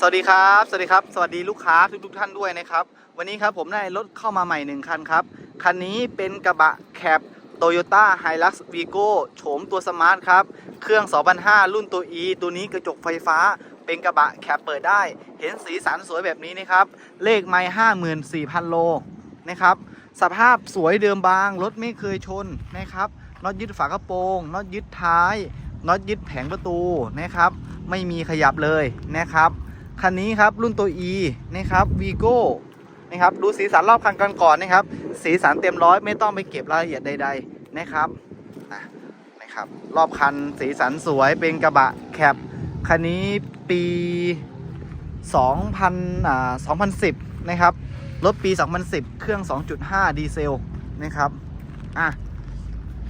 สวัสดีครับ สวัสดีครับ สวัสดีลูกค้าทุกทท่านด้วยนะครับ วันนี้ครับผมได้รถเข้ามาใหม่หนึ่งคันครับ คันนี้เป็นกระบะแคป Toyota Hilux Vigo โฉมตัวสมาร์ทครับ เครื่อง 2005 รุ่นตัว E ตัวนี้กระจกไฟฟ้า เป็นกระบะแคปเปิดได้ เห็นสีสันสวยแบบนี้นะครับ เลขไม่54,000 โลนะครับ สภาพสวยเดิมบาง รถไม่เคยชนนะครับน็อตยึดฝากระโปรงน็อตยึดท้ายน็อตยึดแผงประตูนะครับ ไม่มีขยับเลยนะครับ คันนี้ครับรุ่นตัว E นะครับ Vigo นะครับดูสีสันรอบคันกันก่อนนะครับ สีสันเต็มร้อยไม่ต้องไปเก็บรายละเอียดใด ๆนะครับนะนะครับรอบคันสีสันสวยเป็นกระบะแคปคันนี้ปี2000อ่า2010 นะครับ รถปี 2010 เครื่อง 2.5 ดีเซล นะครับ อะ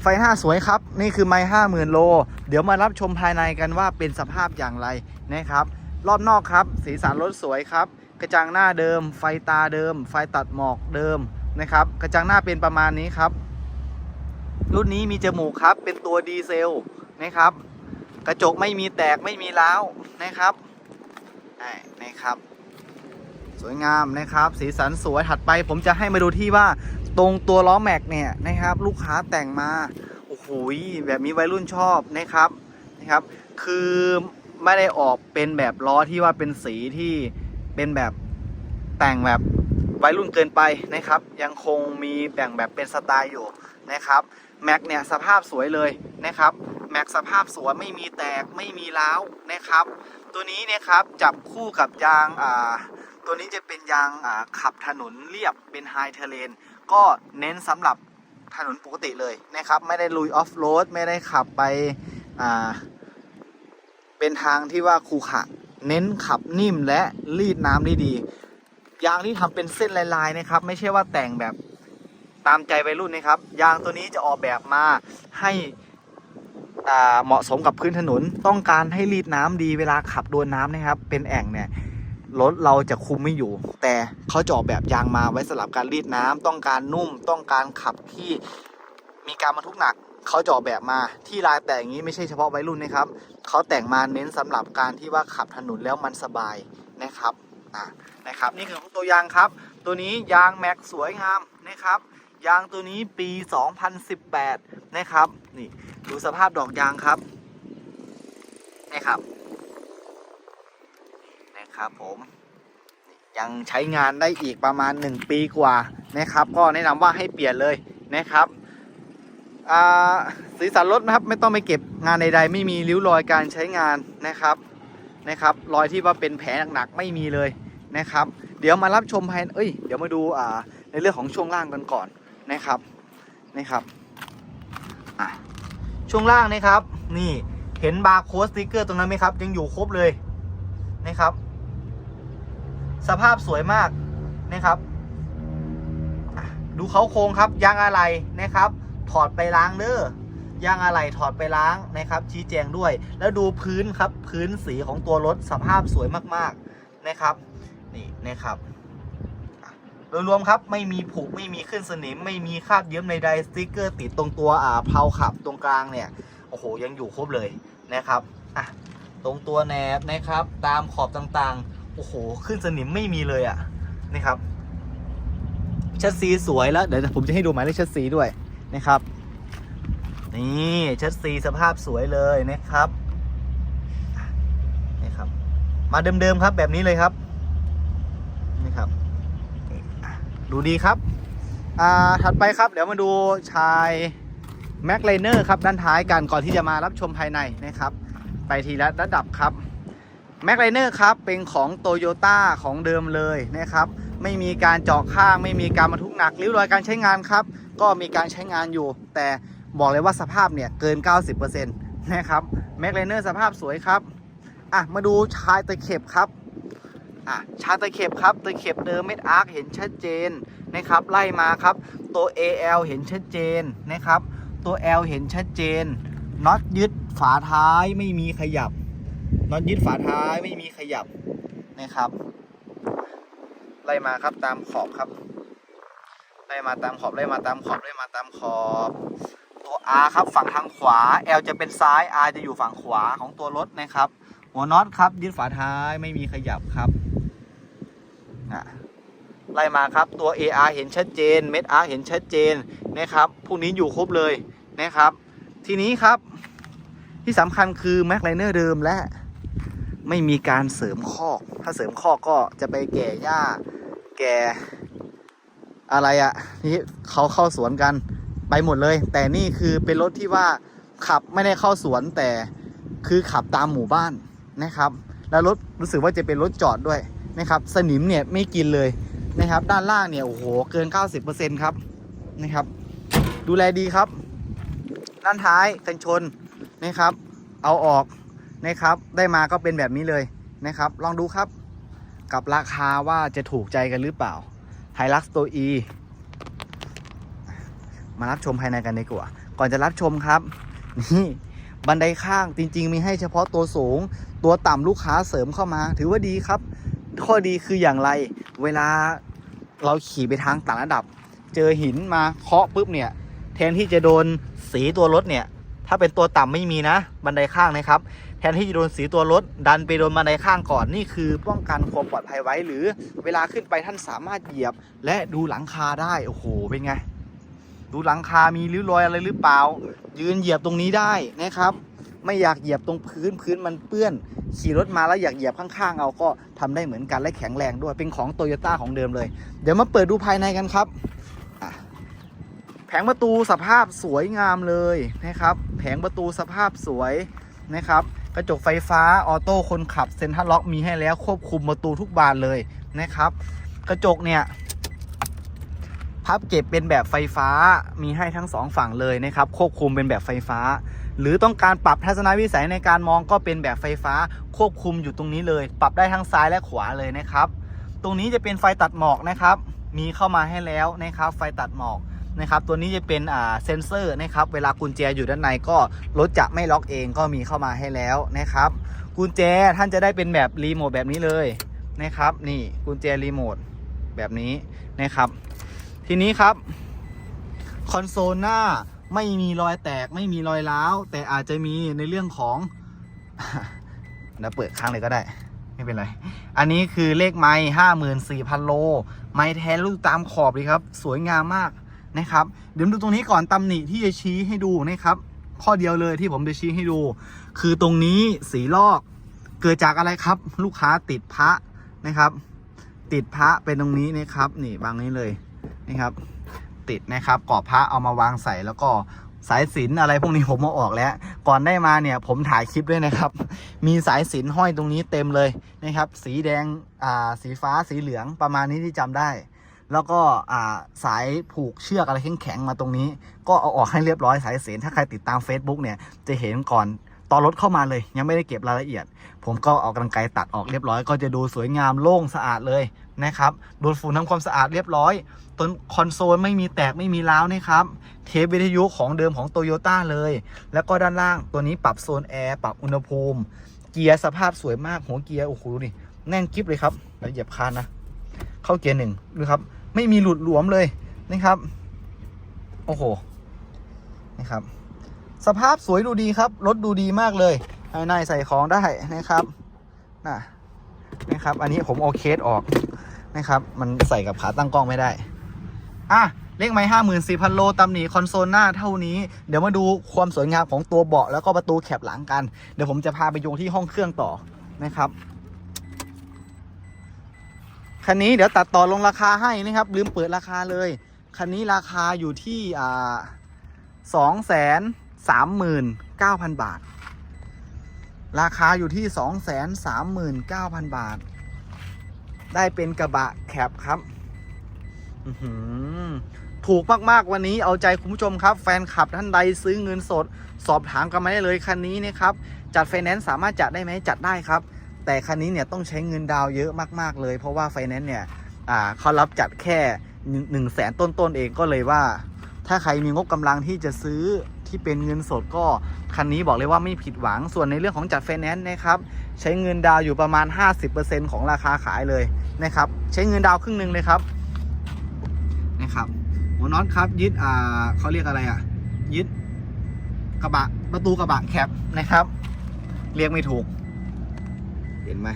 ไฟหน้าสวยครับ นี่คือไม้50,000 โล เดี๋ยวมารับชมภายในกันว่าเป็นสภาพอย่างไรนะครับ รอบนอกครับ สีสันรถสวยครับ กระจังหน้าเดิม ไฟตาเดิม ไฟตัดหมอกเดิมนะครับ กระจังหน้าเป็นประมาณนี้ครับ รุ่นนี้มีจมูกครับ เป็นตัวดีเซลนะครับ กระจกไม่มีแตกไม่มีร้าวนะครับอ่านะครับ สวยงามนะครับ สีสันสวยถัดไป ผมจะให้มาดูที่ว่าตรงตัวล้อแม็กเนี่ยนะครับ ลูกค้าแต่งมาโอ้โหแบบนี้วัยรุ่นชอบนะครับนะครับ คือ ไม่ได้ออกเป็นแบบล้อที่ว่าเป็นสีที่เป็นแบบแต่งแบบวัยรุ่นเกินไปนะครับ ยังคงมีแบ่งแบบเป็นสไตล์อยู่นะครับแม็กเนี่ยสภาพสวยเลยนะครับแม็กสภาพสวยไม่มีแตกไม่มีร้าวนะครับ ตัวนี้เนะครับจับคู่กับยางอ่าตัวนี้จะเป็นยางอ่าขับถนนเรียบเป็นไฮเทเลนก็เน้นสำหรับถนนปกติเลยนะครับ ไม่ได้ลุยออฟโรดไม่ได้ขับไปอ่า เป็นทางที่ว่าคูขะเน้นขับนิ่มและรีดน้ำได้ดี ยางที่ทำเป็นเส้นลายๆนะครับ ไม่ใช่ว่าแต่งแบบตามใจวัยรุ่นนะครับ ยางตัวนี้จะออกแบบมาให้อ่าเหมาะสมกับพื้นถนน ต้องการให้รีดน้ำดีเวลาขับโดนน้ำนะครับ เป็นแอ่งเนี่ยรถเราจะคุมไม่อยู่ แต่เขาจะออกแบบยางมาไว้สำหรับการรีดน้ำต้องการนุ่มต้องการขับที่มีการบรรทุกหนัก เขาจะออกแบบมาที่ลายแต่อย่างนี้ไม่ใช่เฉพาะวัยรุ่นนะครับเขาแต่งมาเน้นสำหรับการที่ว่าขับถนนแล้วมันสบายนะครับอ่านะครับ นี่คือตัวยางครับ ตัวนี้ยางแม็กสวยงามนะครับยางตัวนี้ปี 2018 นะครับ นี่ดูสภาพดอกยางครับนะครับนะครับผมยังใช้งานได้อีกประมาณ 1 ปีกว่านะครับ ก็แนะนำว่าให้เปลี่ยนเลยนะครับ สีสันรถนะครับไม่ต้องไปเก็บงานใดๆ ไม่มีริ้วรอยการใช้งานนะครับนะครับ รอยที่ว่าเป็นแผลหนักๆไม่มีเลยนะครับ เดี๋ยวมารับชมภายเอ้ยเดี๋ยวมาดูอ่าในเรื่องของช่วงล่างกันก่อนนะครับนะครับช่วงล่างนะครับ นี่เห็นบาร์โค้ดสติกเกอร์ตรงนั้นไหมครับ ยังอยู่ครบเลยนะครับ สภาพสวยมากนะครับ ดูเขาโครงครับยางอะไหล่นะครับ ถอดไปล้างเด้อยางอะไหล่ถอดไปล้างนะครับ ชี้แจงด้วย แล้วดูพื้นครับพื้นสีของตัวรถสภาพสวยมากๆนะครับนี่นะครับโดยรวมครับไม่มีผุไม่มีขึ้นสนิม ไม่มีคราบเยิ้มใดๆสติกเกอร์ติดตรงตัวอ่าเพลาขับตรงกลางเนี่ยโอ้โหยังอยู่ครบเลยนะครับอะตรงตัวแหนบนะครับ ตามขอบต่างๆโอ้โหขึ้นสนิมไม่มีเลยอะ่ะนี่ครับชัดซีสวยแล้วเดี๋ยวผมจะให้ดูหมายเลขชัดซีด้วย นะครับ นี่เชัดซีสภาพสวยเลยนะครับนี่ครับ มาเดิมๆครับแบบนี้เลยครับนี่ครับ ดูดีครับ อ่าถัดไปครับ เดี๋ยวมาดูชายแม็กไลเนอร์ครับด้านท้ายกันก่อนที่จะมารับชมภายในนะครับ ไปทีละระดับครับแม็กไลเนอร์ครับเป็นของโตโยต้าของเดิมเลยนะครับ ไม่มีการเจาะข้าง ไม่มีการบรรทุกหนักริ้วรอยการใช้งานครับ ก็มีการใช้งานอยู่ แต่บอกเลยว่าสภาพเนี่ยเกิน 90%นะครับแม็กไลเนอร์สภาพสวยครับอะมาดูชายตะเข็บครับอะชายตะเข็บครับตะเข็บเดิมเม็ดอาร์คเห็นชัดเจนนะครับไล่มาครับตัว AL เห็นชัดเจนนะครับตัว L เห็นชัดเจนน็อตยึดฝาท้ายไม่มีขยับน็อตยึดฝาท้ายไม่มีขยับนะครับ ไล่มาครับตามขอบครับ ไล่มาตามขอบไล่มาตามขอบไล่มาตามขอบ ตัว R ครับฝั่งทางขวา L จะเป็นซ้าย R จะอยู่ฝั่งขวาของตัวรถนะครับ หัวน็อตครับยึดฝาท้ายไม่มีขยับครับอะไล่มาครับตัว AR เห็นชัดเจนเม็ด R เห็นชัดเจนนะครับพวกนี้อยู่ครบเลยนะครับ ทีนี้ครับที่สำคัญคือแม็กไลเนอร์เดิมและไม่มีการเสริมคอก ถ้าเสริมคอกก็จะไปแก่หญ้า แก่อะไรอะนี่เขาเข้าสวนกันไปหมดเลย แต่นี่คือเป็นรถที่ว่าขับไม่ได้เข้าสวนแต่คือขับตามหมู่บ้านนะครับ แล้วรถรู้สึกว่าจะเป็นรถจอดด้วยนะครับ สนิมเนี่ยไม่กินเลยนะครับ ด้านล่างเนี่ยโอ้โหเกิน 90%ครับนะครับ ดูแลดีครับ ด้านท้ายกันชนนะครับ เอาออกนะครับ ได้มาก็เป็นแบบนี้เลยนะครับ ลองดูครับ กับราคาว่าจะถูกใจกันหรือเปล่า h i l u x ตัว E มารับชมภายในกันดีกว่า ก่อนจะรับชมครับ นี่บันไดข้างจริง ๆ มีให้เฉพาะตัวสูง ตัวต่ำลูกค้าเสริมเข้ามา ถือว่าดีครับ ข้อดีคืออย่างไร เวลาเราขี่ไปทางต่างระดับ เจอหินมาเคาะปุ๊บเนี่ย แทนที่จะโดนสีตัวรถเนี่ย ถ้าเป็นตัวต่ำไม่มีนะ บันไดข้างนะครับ แทนที่จะโดนสีตัวรถดันไปโดนบันข้างก่อนนี่คือป้องกันความปลอดภัยไว้ หรือเวลาขึ้นไปท่านสามารถเหยียบ และดูหลังคาได้โอ้โหเป็นไง ดูหลังคามีริ้วรอยอะไรหรือเปล่า ยืนเหยียบตรงนี้ได้นะครับ ไม่อยากเหยียบตรงพื้นพื้นมันเปื้อน ขี่รถมาแล้วอยากเหยียบข้างๆเอาก็ทำได้เหมือนกันและแข็งแรงด้วยเป็นของโตโยต้าของเดิมเลย เดี๋ยวมาเปิดดูภายในกันครับแผงประตูสภาพสวยงามเลยนะครับ แผงประตูสภาพสวยนะครับ ระจกไฟฟ้าออโต้คนขับเซ็นทรัลล็อกมีให้แล้วควบคุมประตูทุกบานเลยนะครับ กระจกเนี่ยพับเก็บเป็นแบบไฟฟ้ามีให้ทั้งสองฝั่งเลยนะครับ ควบคุมเป็นแบบไฟฟ้า หรือต้องการปรับทัศนวิสัยในการมองก็เป็นแบบไฟฟ้า ควบคุมอยู่ตรงนี้เลย ปรับได้ทั้งซ้ายและขวาเลยนะครับ ตรงนี้จะเป็นไฟตัดหมอกนะครับ มีเข้ามาให้แล้วนะครับ ไฟตัดหมอก นะครับตัวนี้จะเป็นอ่าเซนเซอร์นะครับเวลากุญแจอยู่ด้านในก็รถจะไม่ล็อกเองก็มีเข้ามาให้แล้วนะครับกุญแจท่านจะได้เป็นแบบรีโมทแบบนี้เลยนะครับนี่กุญแจรีโมทแบบนี้นะครับทีนี้ครับคอนโซลหน้าไม่มีรอยแตกไม่มีรอยร้าว แต่อาจจะมีในเรื่องของเดี๋ยวเปิดข้างเลยก็ได้ ไม่เป็นไร อันนี้คือเลขไม้ห้าหมื่นสี่พันโล ไม้แท้ลูกตามขอบเลยครับ สวยงามมาก นะครับ เดี๋ยวดูตรงนี้ก่อนตำหนิที่จะชี้ให้ดูนะครับ ข้อเดียวเลยที่ผมจะชี้ให้ดู คือตรงนี้สีลอกเกิดจากอะไรครับ ลูกค้าติดพระนะครับ ติดพระเป็นตรงนี้นะครับ นี่บางนี้เลยนี่ครับ ติดนะครับกรอบพระเอามาวางใส่แล้วก็สายสินอะไรพวกนี้ผมมาออกแล้ว ก่อนได้มาเนี่ยผมถ่ายคลิปด้วยนะครับ มีสายสินห้อยตรงนี้เต็มเลยนะครับ สีแดงอ่าสีฟ้าสีเหลืองประมาณนี้ที่จำได้ แล้วก็อ่าสายผูกเชือกอะไรแข็งๆมาตรงนี้ ก็เอาออกให้เรียบร้อยสายเสนถ้าใครติดตาม Facebook เนี่ยจะเห็นก่อนตอนรถเข้ามาเลยยังไม่ได้เก็บรายละเอียด ผมก็เอากรรไกรตัดออกเรียบร้อย ก็จะดูสวยงามโล่งสะอาดเลยนะครับโดนฝุ่นทำความสะอาดเรียบร้อยต้นคอนโซลไม่มีแตกไม่มีร้าวนะครับ เทปวิทยุของเดิมของโตโยต้าเลย แล้วก็ด้านล่างตัวนี้ปรับโซนแอร์ปรับอุณหภูมิ เกียร์สภาพสวยมากหัวเกียร์โอ้โหดูนี่แน่นกริบเลยครับแล้วเหยียบคานนะ เข้าเกียร์หนึ่งดูครับ ไม่มีหลุดหลวมเลยนะครับ โอ้โหนะครับ สภาพสวยดูดีครับ รถดูดีมากเลยภายในใส่ของได้นะครับน่ะนะครับ อันนี้ผมเอาเคสออกนะครับ มันใส่กับขาตั้งกล้องไม่ได้ อะเลขไม้ห้าหมื่นสี่พันโลตำหนิคอนโซลหน้าเท่านี้ เดี๋ยวมาดูความสวยงามของตัวเบาะแล้วก็ประตูแคบหลังกัน เดี๋ยวผมจะพาไปโยงที่ห้องเครื่องต่อนะครับ คันนี้เดี๋ยวตัดต่อลงราคาให้นะครับ ลืมเปิดราคาเลย คันนี้ราคาอยู่ที่อ่าสองแสนสามหมื่นเก้าพันบาท ราคาอยู่ที่สองแสนสามหมื่นเก้าพันบาท ได้เป็นกระบะแคบครับถูกมาก ๆ วันนี้เอาใจคุณผู้ชมครับ แฟนคลับท่านใดซื้อเงินสด สอบถามกันมาได้เลยคันนี้นะครับ จัดไฟแนนซ์สามารถจัดได้ไหมจัดได้ครับ แต่คันนี้เนี่ยต้องใช้เงินดาวเยอะมากๆเลย เพราะว่าไฟแนนซ์เนี่ยอ่าเขารับจัดแค่หนึ่งแสนต้นๆเองก็เลยว่า ถ้าใครมีงบกำลังที่จะซื้อที่เป็นเงินสดก็คันนี้บอกเลยว่าไม่ผิดหวังส่วนในเรื่องของจัดไฟแนนซ์นะครับใช้เงินดาวอยู่ประมาณ 50%ของราคาขายเลยนะครับใช้เงินดาวครึ่งหนึ่งเลยครับนะครับหัวน็อตครับยึดอ่าเขาเรียกอะไรอะยึดกระบะประตูกระบะแคปนะครับ เรียกไม่ถูก เห็นไหม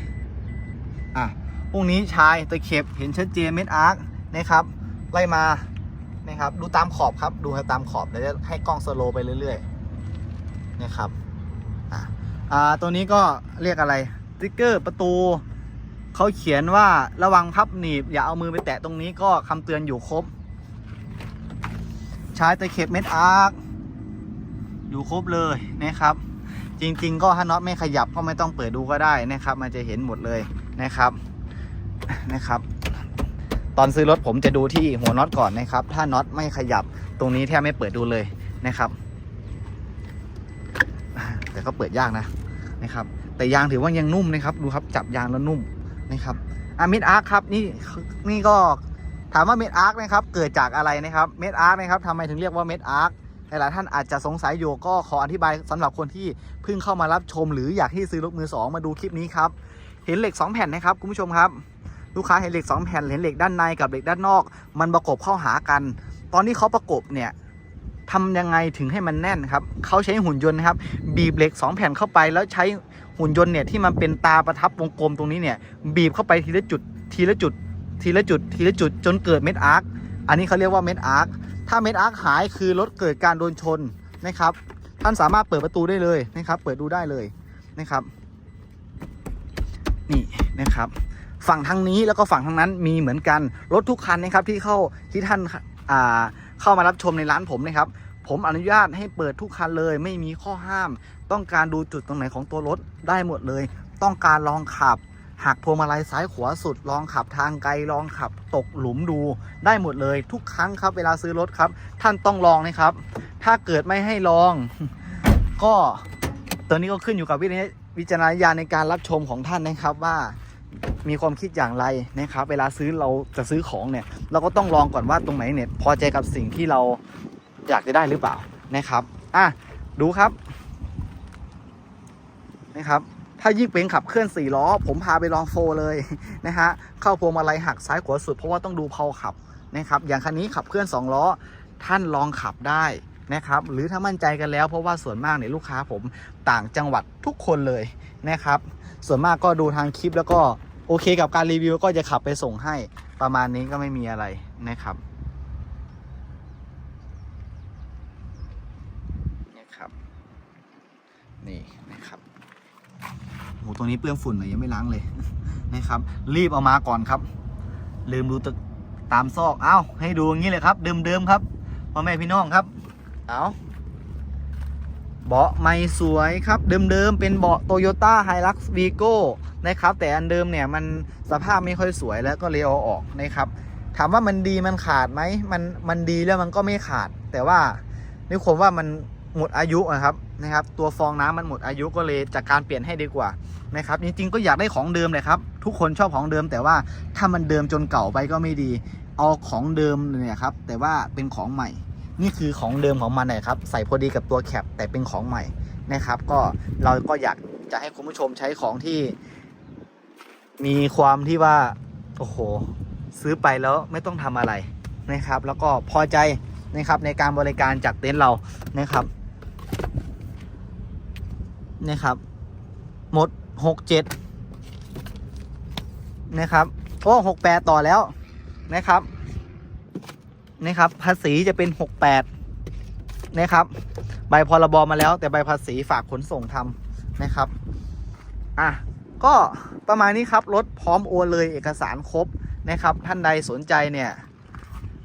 อะพรุ่งนี้ชายตะเข็บเห็นชัดเจนเม็ดอาร์คนะครับไล่มานะครับดูตามขอบครับดูตามขอบเดี๋ยวจะให้กล้องสโลไปเรื่อยๆนะครับอะอ่าตัวนี้ก็เรียกอะไรสติ๊กเกอร์ประตูเขาเขียนว่าระวังพับหนีบ อย่าเอามือไปแตะตรงนี้ก็คำเตือนอยู่ครบ ใช้ตะเข็บเม็ดอาร์คอยู่ครบเลยนะครับ จริง ๆ ก็ถ้าน็อตไม่ขยับก็ไม่ต้องเปิดดูก็ได้นะครับ มันจะเห็นหมดเลยนะครับนะครับ ตอนซื้อรถผมจะดูที่หัวน็อตก่อนนะครับ ถ้าน็อตไม่ขยับตรงนี้แทบไม่เปิดดูเลยนะครับ แต่ก็เปิดยากนะนะครับ แต่ยางถือว่ายังนุ่มนะครับ ดูครับจับยางแล้วนุ่มนะครับอะเม็ดอาร์คครับนี่นี่ก็ถามว่าเม็ดอาร์คนะครับ เกิดจากอะไรนะครับ เม็ดอาร์คนะครับทำไมถึงเรียกว่าเม็ดอาร์ค หลายๆท่านอาจจะสงสัยอยู่ก็ขออธิบายสำหรับคนที่เพิ่งเข้ามารับชม หรืออยากที่ซื้อรถมือสองมาดูคลิปนี้ครับเห็นเหล็ก 2 แผ่นนะครับคุณผู้ชมครับ ลูกค้าเห็นเหล็ก 2 แผ่นเห็นเหล็กด้านในกับเหล็กด้านนอก มันประกบเข้าหากัน ตอนที่เขาประกบเนี่ยทำยังไงถึงให้มันแน่นครับเขาใช้หุ่นยนต์นะครับบีบเหล็ก 2 แผ่นเข้าไป แล้วใช้หุ่นยนต์เนี่ยที่มันเป็นตาประทับวงกลมตรงนี้เนี่ยบีบเข้าไปทีละจุดทีละจุดทีละจุดทีละจุดจนเกิดเม็ดอาร์คอันนี้เขาเรียกว่าเม็ดอาร์ค ถ้าเม็ดอาร์คหายคือรถเกิดการโดนชนนะครับ ท่านสามารถเปิดประตูได้เลยนะครับ เปิดดูได้เลยนะครับ นี่นะครับ ฝั่งทางนี้แล้วก็ฝั่งทางนั้นมีเหมือนกันรถทุกคันนะครับที่เข้าที่ท่านอ่าเข้ามารับชมในร้านผมนะครับ ผมอนุญาตให้เปิดทุกคันเลย ไม่มีข้อห้าม ต้องการดูจุดตรงไหนของตัวรถได้หมดเลย ต้องการลองขับ หักพวงมาลัยซ้ายขวาสุด ลองขับทางไกล ลองขับตกหลุมดู ได้หมดเลยทุกครั้งครับ เวลาซื้อรถครับ ท่านต้องลองนะครับ ถ้าเกิดไม่ให้ลอง ก็ตัวนี้ก็ขึ้นอยู่กับวิจารณวิจารณญาณในการรับชมของท่านนะครับว่ามีความคิดอย่างไรนะครับ เวลาซื้อเราจะซื้อของเนี่ย เราก็ต้องลองก่อนว่าตรงไหนเนี่ย พอใจกับสิ่งที่เราอยากจะได้หรือเปล่านะครับ อะ ดูครับ นะครับ ถ้ายิ่งเป็นขับเคลื่อน4ล้อ ผมพาไปลองโฟร์เลยนะฮะเข้าพวงมาลัยหักซ้ายขวาสุดเพราะว่าต้องดูเพาขับนะครับอย่างคันนี้ขับเคลื่อน2ล้อท่านลองขับได้นะครับหรือถ้ามั่นใจกันแล้วเพราะว่าส่วนมากเนี่ยลูกค้าผมต่างจังหวัดทุกคนเลยนะครับ ส่วนมากก็ดูทางคลิปแล้วก็โอเคกับการรีวิวก็จะขับไปส่งให้ประมาณนี้ก็ไม่มีอะไรนะครับนะครับ นี่นะครับ โหตรงนี้เปื้อนฝุ่นหน่อยยังไม่ล้างเลยนะครับ รีบเอามาก่อนครับ ลืมดูตึกตามซอก เอ้า ให้ดูอย่างนี้เลยครับ เดิมๆครับพ่อแม่พี่น้องครับ เอาเบาะไม่สวยครับ เดิมๆเป็นเบาะ Toyota Hilux Vigo นะครับ แต่อันเดิมเนี่ยมันสภาพไม่ค่อยสวยแล้วก็เลยเอาออกนะครับ ถามว่ามันดีมันขาดไหมมันมันดีแล้วมันก็ไม่ขาด แต่ว่านี่ผมว่ามันหมดอายุนะครับนะครับ ตัวฟองน้ำมันหมดอายุก็เลยจากการเปลี่ยนให้ดีกว่า นะครับจริงๆก็อยากได้ของเดิมเลยครับ ทุกคนชอบของเดิม แต่ว่าถ้ามันเดิมจนเก่าไปก็ไม่ดี เอาของเดิมเนี่ยครับแต่ว่าเป็นของใหม่ นี่คือของเดิมของมันนะครับใส่พอดีกับตัวแคปแต่เป็นของใหม่นะครับ ก็เราก็อยากจะให้คุณผู้ชมใช้ของที่ มีความที่ว่าโอ้โหซื้อไปแล้วไม่ต้องทำอะไรนะครับ แล้วก็พอใจนะครับในการบริการจากเต็นท์เรานะครับนะครับหมด หกเจ็ดนะครับโอ้หกแปดต่อแล้วนะครับนะครับ ภาษีจะเป็น68นะครับ ใบพรบมาแล้ว แต่ใบภาษีฝากขนส่งทำนะครับอะก็ประมาณนี้ครับรถพร้อมโอนเลยเอกสารครบนะครับ ท่านใดสนใจเนี่ย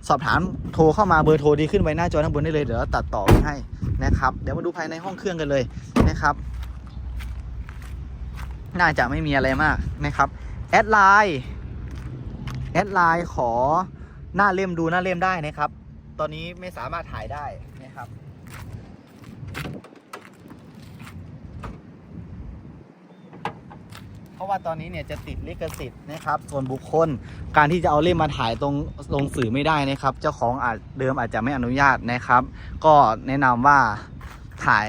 สอบถามโทรเข้ามาเบอร์โทรดีขึ้นไว้หน้าจอข้างบนได้เลยเดี๋ยวตัดต่อให้นะครับ เดี๋ยวมาดูภายในห้องเครื่องกันเลยนะครับ น่าจะไม่มีอะไรมากนะครับแอดไลน์แอดไลน์ขอหน้าเล่มดูหน้าเล่มได้นะครับ ตอนนี้ไม่สามารถถ่ายได้นะครับเพราะว่าตอนนี้เนี่ยจะติดลิขสิทธิ์นะครับ ส่วนบุคคลการที่จะเอาเล่มมาถ่ายตรงลงสื่อไม่ได้นะครับ เจ้าของอาจเดิมอาจจะไม่อนุญาตนะครับ ก็แนะนำว่าถ่าย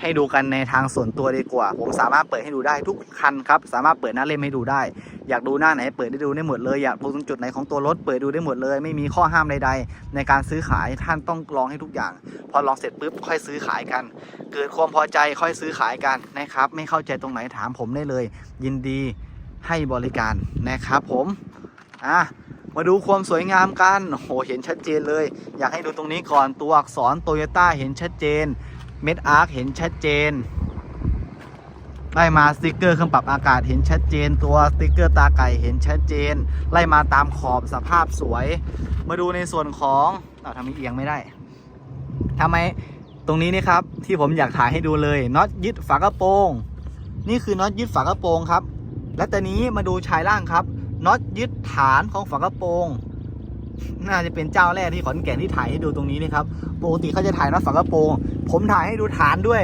ให้ดูกันในทางส่วนตัวดีกว่า ผมสามารถเปิดให้ดูได้ทุกคันครับ สามารถเปิดหน้าเล่มให้ดูได้ อยากดูหน้าไหนเปิดได้ดูได้หมดเลยอยากดูตรงจุดไหนของตัวรถเปิดดูได้หมดเลย ไม่มีข้อห้ามใด ๆ ในการซื้อขายท่านต้องลองให้ทุกอย่าง พอลองเสร็จปุ๊บค่อยซื้อขายกัน เกิดความพอใจค่อยซื้อขายกันนะครับ ไม่เข้าใจตรงไหนถามผมได้เลย ยินดีให้บริการนะครับ ผมอะมาดูความสวยงามกันโอ้โหเห็นชัดเจนเลย อยากให้ดูตรงนี้ก่อนตัวอักษรโตโยต้าเห็นชัดเจน เม็ดอาร์คเห็นชัดเจน ไล่มาสติกเกอร์เครื่องปรับอากาศเห็นชัดเจน ตัวสติกเกอร์ตาไก่เห็นชัดเจน ไล่มาตามขอบสภาพสวย มาดูในส่วนของอ้าทำไมเอียงไม่ได้ทำไมตรงนี้นี่ครับที่ผมอยากถ่ายให้ดูเลยน็อตยึดฝากระโปรงนี่คือน็อตยึดฝากระโปรงครับ และตอนนี้มาดูชายล่างครับน็อตยึดฐานของฝากระโปรง น่าจะเป็นเจ้าแรกที่ขอนแก่นที่ถ่ายให้ดูตรงนี้นะครับปกติเขาจะถ่ายน็อตฝากระโปรงผมถ่ายให้ดูฐานด้วย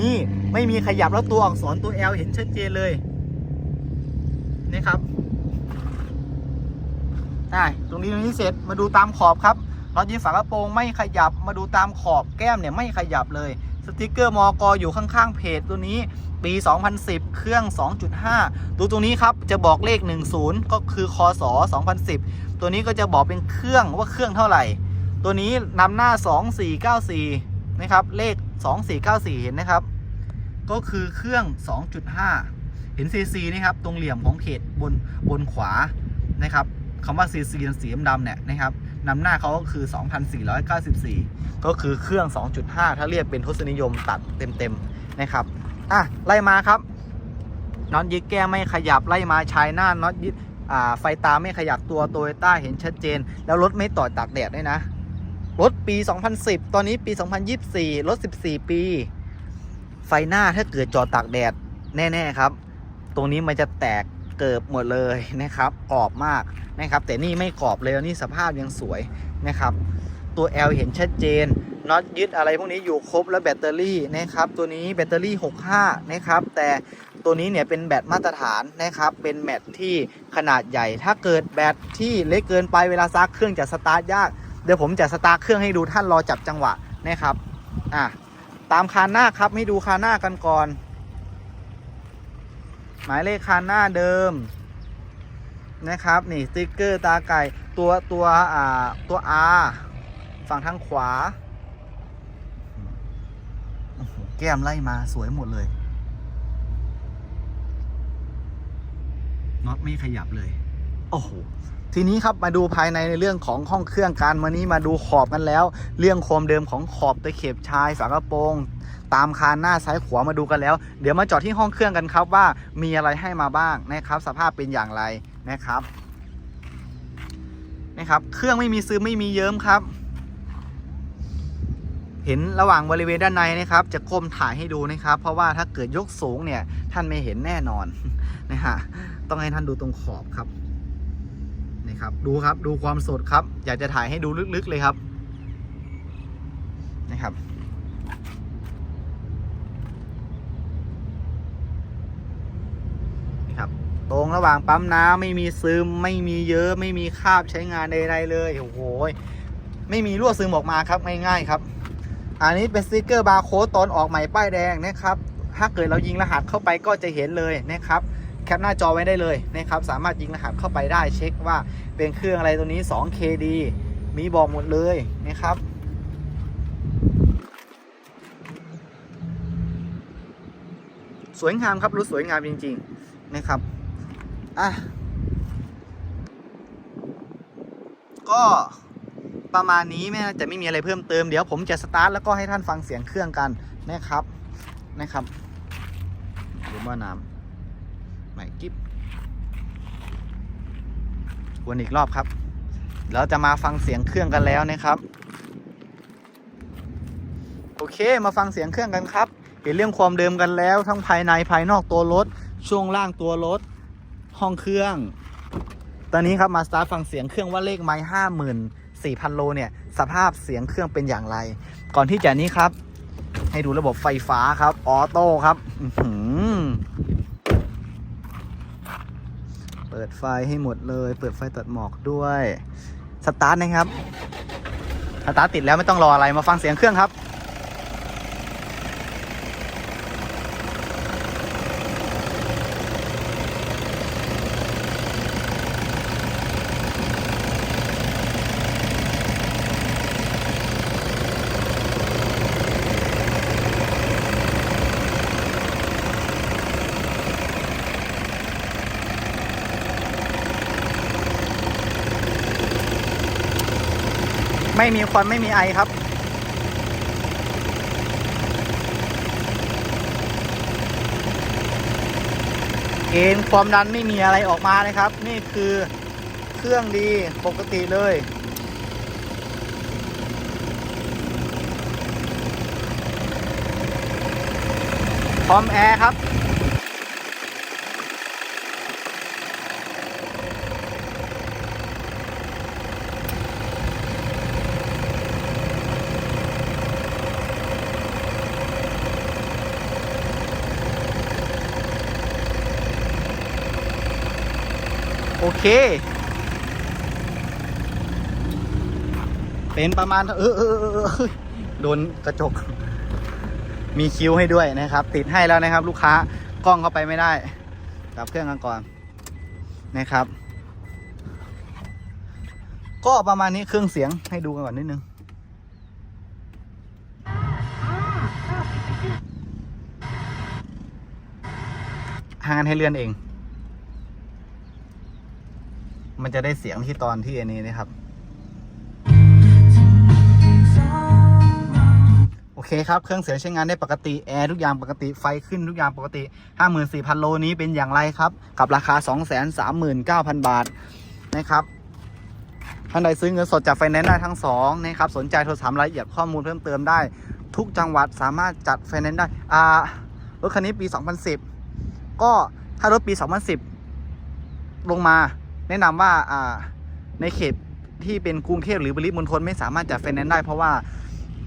นี่ไม่มีขยับแล้วตัวอักษรตัว L เห็นชัดเจนเลยนี่ครับได้ตรงนี้ตรงนี้เสร็จมาดูตามขอบครับน็อตยึดฝากระโปรงไม่ขยับมาดูตามขอบแก้มเนี่ยไม่ขยับเลยสติกเกอร์มอกอยู่ข้างๆเพจตัวนี้ปี 2010 เครื่อง 2.5 ดูตรงนี้ครับ จะบอกเลข 10 ก็คือคศ2010 ตัวนี้ก็จะบอกเป็นเครื่องว่าเครื่องเท่าไหร่ ตัวนี้นำหน้า 2494 นะครับ เลข 2494 เห็นนะครับ ก็คือเครื่อง 2.5 เห็น CC นี่ครับ ตรงเหลี่ยมของเพจบนบนขวานะครับคำว่า CC สีดำเนี่ยนะครับนำหน้าเขาก็คือ 2,494 ก็คือเครื่อง 2.5 ถ้าเรียกเป็นทศนิยมตัดเต็มๆนะครับ อะ ไล่มาครับน็อตยึดแก้มไม่ขยับไล่มาชายหน้าน็อตยึด ไฟตาไม่ขยับตัวโตโยต้าเห็นชัดเจน แล้วรถไม่ต่อตากแดดด้วยนะ รถปี 2010 ตอนนี้ปี 2024 รถ 14 ปี ไฟหน้าถ้าเกิดจอดตากแดดแน่ ๆ ครับ ตรงนี้มันจะแตกเกิบหมดเลยนะครับกรอบมากนะครับ แต่นี่ไม่กรอบเลยแล้วนี่สภาพยังสวยนะครับ ตัว L เห็นชัดเจนน็อตยึดอะไรพวกนี้อยู่ครบแล้วแบตเตอรี่นะครับ ตัวนี้แบตเตอรี่ 65 นะครับ แต่ ตัวนี้เนี่ยเป็นแบตมาตรฐานนะครับ เป็นแบตที่ขนาดใหญ่ ถ้าเกิดแบตที่เล็กเกินไปเวลาซักเครื่องจะสตาร์ทยาก เดี๋ยวผมจะสตาร์ทเครื่องให้ดูท่านรอจับจังหวะนะครับ อะ ตามคานหน้าครับให้ดูคานหน้ากันก่อน หมายเลขคานหน้าเดิมนะครับนี่สติ๊กเกอร์ตาไก่ตัวตัวอ่าตัว R ฝั่งทางขวา แก้มไล่มาสวยหมดเลย น็อตไม่ขยับเลย โอ้โหทีนี้ครับมาดูภายในในเรื่องของห้องเครื่องกันวันนี้มาดูขอบกันแล้ว เรื่องโคมเดิมของขอบตะเข็บชายฝากระโปรงตามคานหน้าซ้ายขวามาดูกันแล้ว เดี๋ยวมาจอดที่ห้องเครื่องกันครับว่ามีอะไรให้มาบ้างนะครับ สภาพเป็นอย่างไรนะครับนะครับ เครื่องไม่มีซึมไม่มีเยิ้มครับ เห็นระหว่างบริเวณด้านในนะครับ จะก้มถ่ายให้ดูนะครับ เพราะว่าถ้าเกิดยกสูงเนี่ยท่านไม่เห็นแน่นอนนะฮะ ต้องให้ท่านดูตรงขอบครับนี่ครับ ดูครับดูความสดครับ อยากจะถ่ายให้ดูลึกๆเลยครับนะครับครับ ตรงระหว่างปั๊มน้ำไม่มีซึม ไม่มีเยอะไม่มีคราบใช้งานใดๆเลยโอ้โหไม่มีรั่วซึมออกมาครับง่ายๆครับ อันนี้เป็นสติกเกอร์บาร์โค้ดตอนออกใหม่ป้ายแดงนะครับ ถ้าเกิดเรายิงรหัสเข้าไปก็จะเห็นเลยนะครับ แคปหน้าจอไว้ได้เลยนะครับสามารถยิงรหัสเข้าไปได้เช็คว่าเป็นเครื่องอะไรตัวนี้ 2KD มีบอกหมดเลยนะครับสวยงามครับรถสวยงามจริง ๆนะครับอะก็ประมาณนี้ไม่จะไม่มีอะไรเพิ่มเติมเดี๋ยวผมจะสตาร์ทแล้วก็ให้ท่านฟังเสียงเครื่องกันนะครับนะครับดูว่าน้ำ หม่กิ๊บวนอีกรอบครับ เราจะมาฟังเสียงเครื่องกันแล้วนะครับ โอเคมาฟังเสียงเครื่องกันครับ เห็นเรื่องความเดิมกันแล้ว ทั้งภายในภายนอกตัวรถ ช่วงล่างตัวรถ ห้องเครื่อง ตอนนี้ครับมาสตาร์ทฟังเสียงเครื่องว่าเลขไม้ห้าหมื่นสี่พันโลเนี่ยสภาพเสียงเครื่องเป็นอย่างไร ก่อนที่จะนี้ครับ ให้ดูระบบไฟฟ้าครับออโต้ครับอื้อหือเปิดไฟให้หมดเลย เปิดไฟตัดหมอกด้วย สตาร์ทนะครับ สตาร์ทติดแล้วไม่ต้องรออะไรมาฟังเสียงเครื่องครับ ไม่มีควันไม่มีไอครับ เกณฑ์ความดันไม่มีอะไรออกมานะครับ นี่คือเครื่องดีปกติเลยพร้อมแอร์ครับ เค เป็นประมาณ เออเออเออโดนกระจก มีคิวให้ด้วยนะครับ ติดให้แล้วนะครับ ลูกค้ากล้องเข้าไปไม่ได้ดับเครื่องกันก่อนนะครับ ก็ประมาณนี้เครื่องเสียงให้ดูกันก่อนนิดนึงห่างกันให้เลื่อนเอง มันจะได้เสียงที่ตอนที่อันนี้นะครับ โอเคครับ เครื่องเสียงใช้งานได้ปกติ แอร์ทุกอย่างปกติ ไฟขึ้นทุกอย่างปกติ 54,000 โลนี้เป็นอย่างไรครับ กับราคา 239,000 บาทนะครับท่านใดซื้อเงินสดจากไฟแนนซ์ได้ทั้งสองนะครับ สนใจโทรถามรายละเอียดข้อมูลเพิ่มเติมได้ ทุกจังหวัดสามารถจัดไฟแนนซ์ได้ อ่ารถคันนี้ปี 2010 ก็ถ้ารถปี 2010 ลงมา แนะนำว่าอ่าในเขตที่เป็นกรุงเทพหรือปริมณฑลไม่สามารถจัดไฟแนนซ์ได้เพราะว่า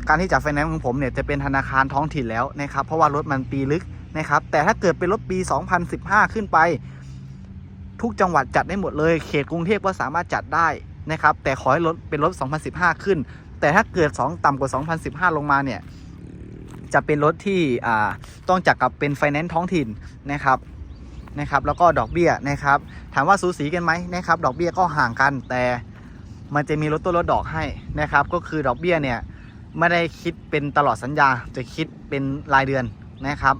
การที่จัดไฟแนนซ์ของผมเนี่ยจะเป็นธนาคารท้องถิ่นแล้วนะครับ เพราะว่ารถมันปีลึกนะครับ แต่ถ้าเกิดเป็นรถปี 2015 ขึ้นไป ทุกจังหวัดจัดได้หมดเลย เขตกรุงเทพก็สามารถจัดได้นะครับ แต่ขอให้รถเป็นรถ 2015 ขึ้น แต่ถ้าเกิด 2 ต่ำกว่า 2015 ลงมาเนี่ยจะเป็นรถที่ต้องจัดกับเป็นไฟแนนซ์ท้องถิ่นนะครับ นะครับแล้วก็ดอกเบี้ยนะครับถามว่าสูสีกันไหมนะครับดอกเบี้ยก็ห่างกันแต่มันจะมีลดต้นลดดอกให้นะครับก็คือดอกเบี้ยเนี่ยไม่ได้คิดเป็นตลอดสัญญาจะคิดเป็นรายเดือนนะครับ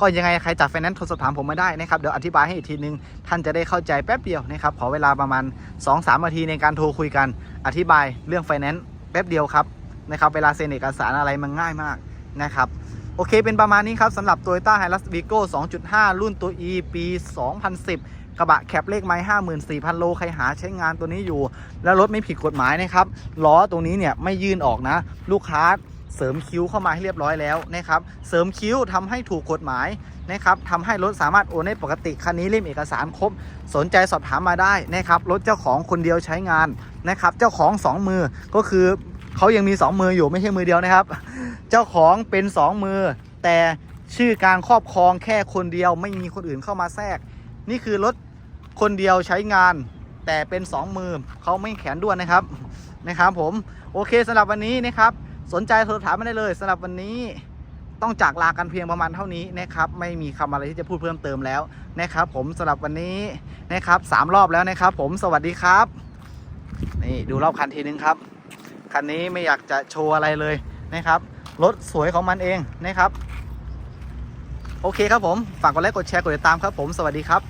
ก็ยังไงใครจัดไฟแนนซ์โทรสอบถามผมมาได้นะครับเดี๋ยวอธิบายให้อีกทีนึง ท่านจะได้เข้าใจแป๊บเดียวนะครับขอเวลาประมาณ 2-3นาทีในการโทรคุยกัน อธิบายเรื่องไฟแนนซ์แป๊บเดียวครับนะครับเวลาเซ็นเอกสารอะไรมันง่ายมากนะครับ โอเคเป็นประมาณนี้ครับสำหรับ Toyota Hilux Vigo 2.5 รุ่นตัว E ปี 2010 กระบะแคปเลขไม้54,000 โล ใครหาใช้งานตัวนี้อยู่ แล้วรถไม่ผิดกฎหมายนะครับ ล้อตรงนี้เนี่ยไม่ยื่นออกนะ ลูกค้าเสริมคิ้วเข้ามาให้เรียบร้อยแล้วนะครับ เสริมคิ้วทำให้ถูกกฎหมายนะครับทำให้รถสามารถโอนได้ปกติ คันนี้เล่มเอกสารครบ สนใจสอบถามมาได้นะครับ รถเจ้าของคนเดียวใช้งานนะครับ เจ้าของ 2 มือก็คือเขายังมี 2 มืออยู่ไม่ใช่มือเดียวนะครับ เจ้าของเป็น2มือ แต่ชื่อการครอบครองแค่คนเดียวไม่มีคนอื่นเข้ามาแทรก นี่คือรถคนเดียวใช้งาน แต่เป็น2มือเขาไม่แขนด้วนนะครับนะครับ ผมโอเคสำหรับวันนี้นะครับ สนใจโทรถามมาได้เลยสำหรับวันนี้ต้องจากลากันเพียงประมาณเท่านี้นะครับ ไม่มีคำอะไรที่จะพูดเพิ่มเติมแล้วนะครับ ผมสำหรับวันนี้นะครับสามรอบแล้วนะครับ ผมสวัสดีครับ นี่ดูรอบคันทีนึงครับคันนี้ไม่อยากจะโชว์อะไรเลยนะครับ รถสวยของมันเองนะครับ โอเคครับผม ฝากกดไลค์กดแชร์กดติดตามครับผมสวัสดีครับ